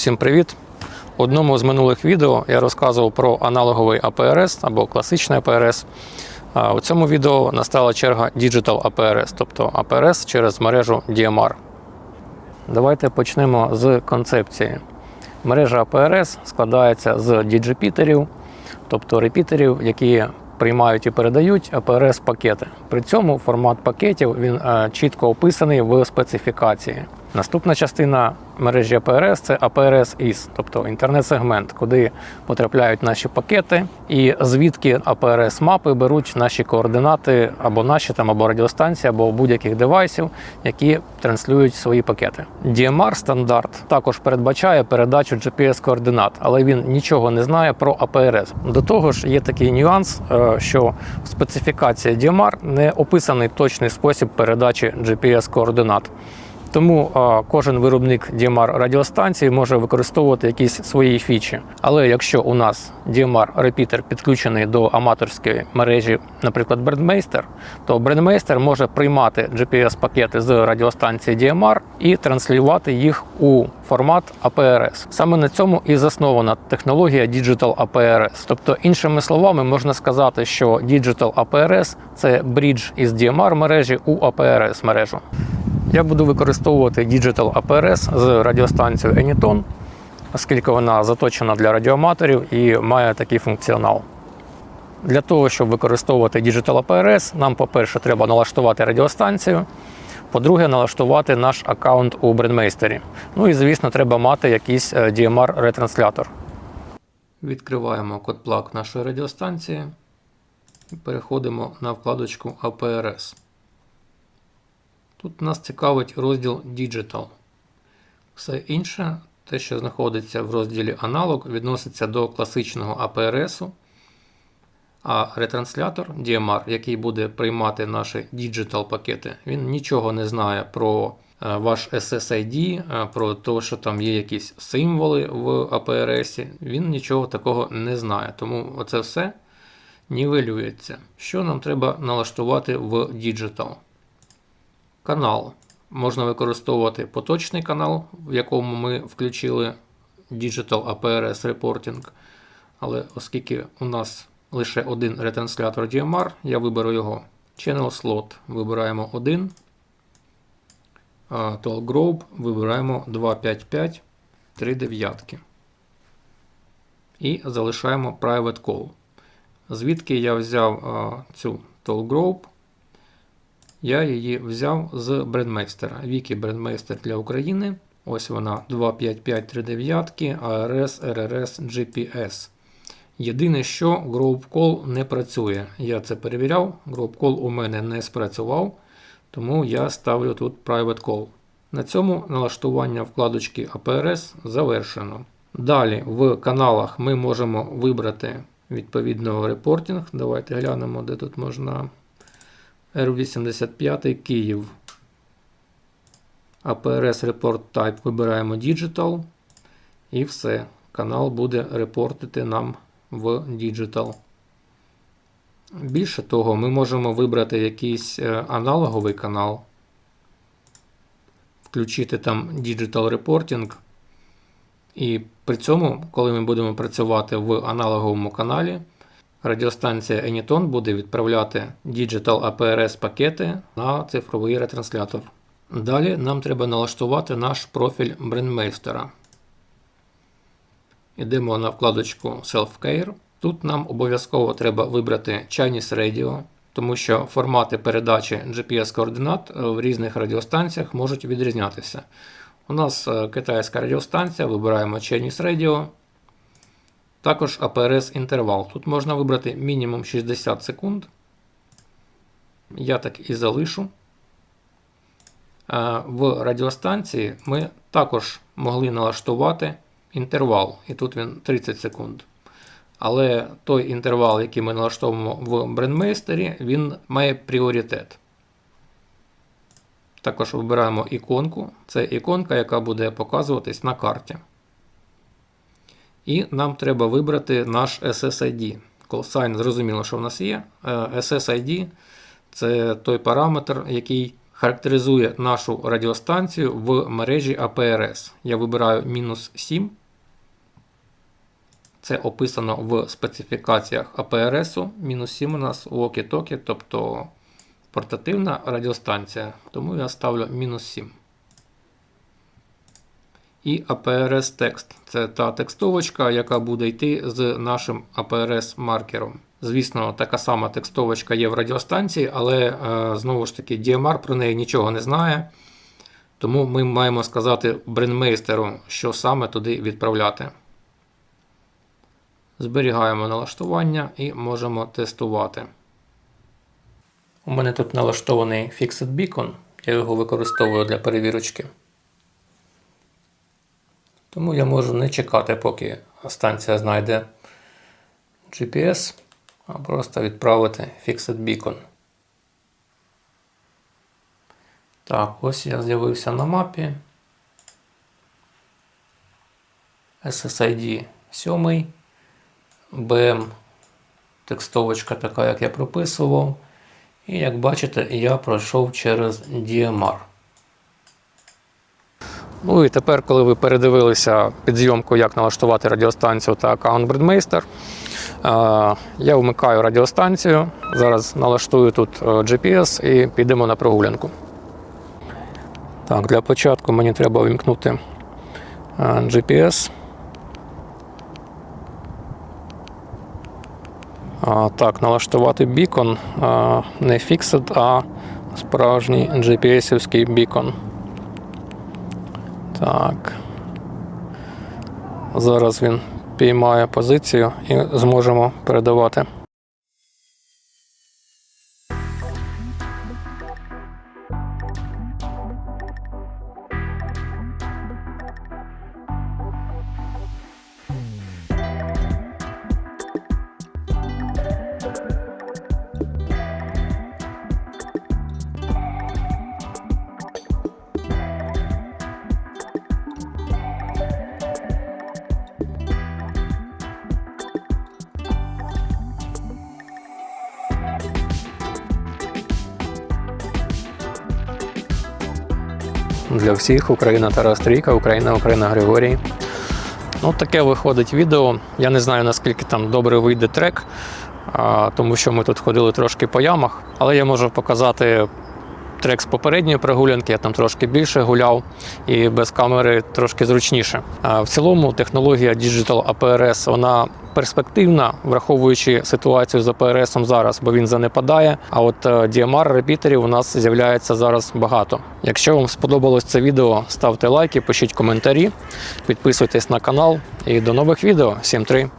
Всім привіт! У одному з минулих відео я розказував про аналоговий APRS або класичний APRS. А у цьому відео настала черга Digital APRS, тобто APRS через мережу DMR. Давайте почнемо з концепції. Мережа APRS складається з DigiPeterів, тобто репітерів, які приймають і передають APRS пакети. При цьому формат пакетів він е, чітко описаний в специфікації. Наступна частина мережі APRS це APRS IS, тобто інтернет-сегмент, куди потрапляють наші пакети, і звідки APRS мапи беруть наші координати або наші там, або радіостанції, або будь-яких девайсів, які транслюють свої пакети. DMR стандарт також передбачає передачу GPS-координат, але він нічого не знає про APRS. До того ж, є такий нюанс, е, що в специфікації DMR не описаний точний спосіб передачі GPS-координат. Тому кожен виробник DMR радіостанції може використовувати якісь свої фічі. Але якщо у нас DMR репітер підключений до аматорської мережі, наприклад, Brandmeister, то Brandmeister може приймати GPS-пакети з радіостанції DMR і транслювати їх у формат APRS. Саме на цьому і заснована технологія Digital APRS. Тобто, іншими словами, можна сказати, що Digital APRS – це брідж із DMR мережі у APRS мережу. Я буду використовувати Digital APRS з радіостанцією Anyton, оскільки вона заточена для радіоаматорів і має такий функціонал. Для того, щоб використовувати Digital APRS, нам, по-перше, треба налаштувати радіостанцію. По-друге, налаштувати наш аккаунт у Brandmeister. Ну і, звісно, треба мати якийсь е, DMR-ретранслятор. Відкриваємо код плаг нашої радіостанції і переходимо на вкладочку APRS. Тут нас цікавить розділ Digital. Все інше, те, що знаходиться в розділі аналог, відноситься до класичного APRS, а ретранслятор DMR, який буде приймати наші Digital пакети, він нічого не знає про е, ваш SSID, е, про те, що там є якісь символи в APRS. Він нічого такого не знає. Тому оце все нівелюється. Що нам треба налаштувати в Digital? Канал. Можна використовувати поточний канал, в якому ми включили Digital APRS Reporting. Але оскільки у нас лише один ретранслятор DMR, я виберу його. Channel Slot вибираємо 1. Tall Group вибираємо 255 3 дев'ятки. І залишаємо Private Call. Звідки я взяв а, цю Tall Group? Я її взяв з брендмейстера. Вікі брендмейстер для України. Ось вона 25539 ARS RRS GPS. Єдине, що Group Call не працює. Я це перевіряв. Group Call у мене не спрацював, тому я ставлю тут Private Call. На цьому налаштування вкладочки APRS завершено. Далі в каналах ми можемо вибрати відповідно репортинг. Давайте глянемо, де тут можна. R85 Київ. APRS Report Type вибираємо Digital. І все. Канал буде репортити нам в Digital. Більше того, ми можемо вибрати якийсь е, аналоговий канал, включити там Digital Reporting. І при цьому, коли ми будемо працювати в аналоговому каналі, Радіостанція Anyton буде відправляти Digital APRS пакети на цифровий ретранслятор. Далі нам треба налаштувати наш профіль брендмейстера. Йдемо на вкладочку Self-Care. Тут нам обов'язково треба вибрати Chinese Radio, тому що формати передачі GPS-координат в різних радіостанціях можуть відрізнятися. У нас е, китайська радіостанція, вибираємо Chinese Radio. Також APRS інтервал. Тут можна вибрати мінімум 60 секунд. Я так і залишу. В радіостанції ми також могли налаштувати інтервал. І тут він 30 секунд. Але той інтервал, який ми налаштовуємо в брендмейстері, він має пріоритет. Також вибираємо іконку. Це іконка, яка буде показуватись на карті. І нам треба вибрати наш SSID. Callsign зрозуміло, що в нас є. SSID це той параметр, який характеризує нашу радіостанцію в мережі APRS. Я вибираю мінус 7. Це описано в специфікаціях APRS. Мінус 7 у нас walkie-talkie, тобто портативна радіостанція. Тому я ставлю мінус 7. І APRS текст. Це та текстовочка, яка буде йти з нашим APRS маркером. Звісно, така сама текстовочка є в радіостанції, але е, знову ж таки DMR про неї нічого не знає. Тому ми маємо сказати брендмейстеру, що саме туди відправляти. Зберігаємо налаштування і можемо тестувати. У мене тут налаштований Fixed Beacon. Я його використовую для перевірочки. Тому я можу не чекати, поки станція знайде GPS, а просто відправити Fixed Beacon. Так, ось я з'явився на мапі. SSID 7. BM текстовочка така, як я прописував. І як бачите, я пройшов через DMR. Ну і тепер, коли ви передивилися під зйомку, як налаштувати радіостанцію та аккаунт Breadmeister, е, я вмикаю радіостанцію. Зараз налаштую тут е, GPS і підемо на прогулянку. Так, для початку мені треба вимкнути е, GPS. Так, налаштувати бікон не Fixed, а справжній GPS-івський бікон. Так. Зараз він піймає позицію і зможемо передавати. Для всіх Україна Тарас Трійка, Україна, Україна Григорій. Ну, таке виходить відео. Я не знаю, наскільки там добре вийде трек, тому що ми тут ходили трошки по ямах, але я можу показати трек з попередньої прогулянки, я там трошки більше гуляв і без камери трошки зручніше. В цілому технологія Digital APRS вона перспективна, враховуючи ситуацію з APRS зараз, бо він занепадає. А от е, DMR репітерів у нас з'являється зараз багато. Якщо вам сподобалось це відео, ставте лайки, пишіть коментарі, підписуйтесь на канал і до нових відео. Всім три!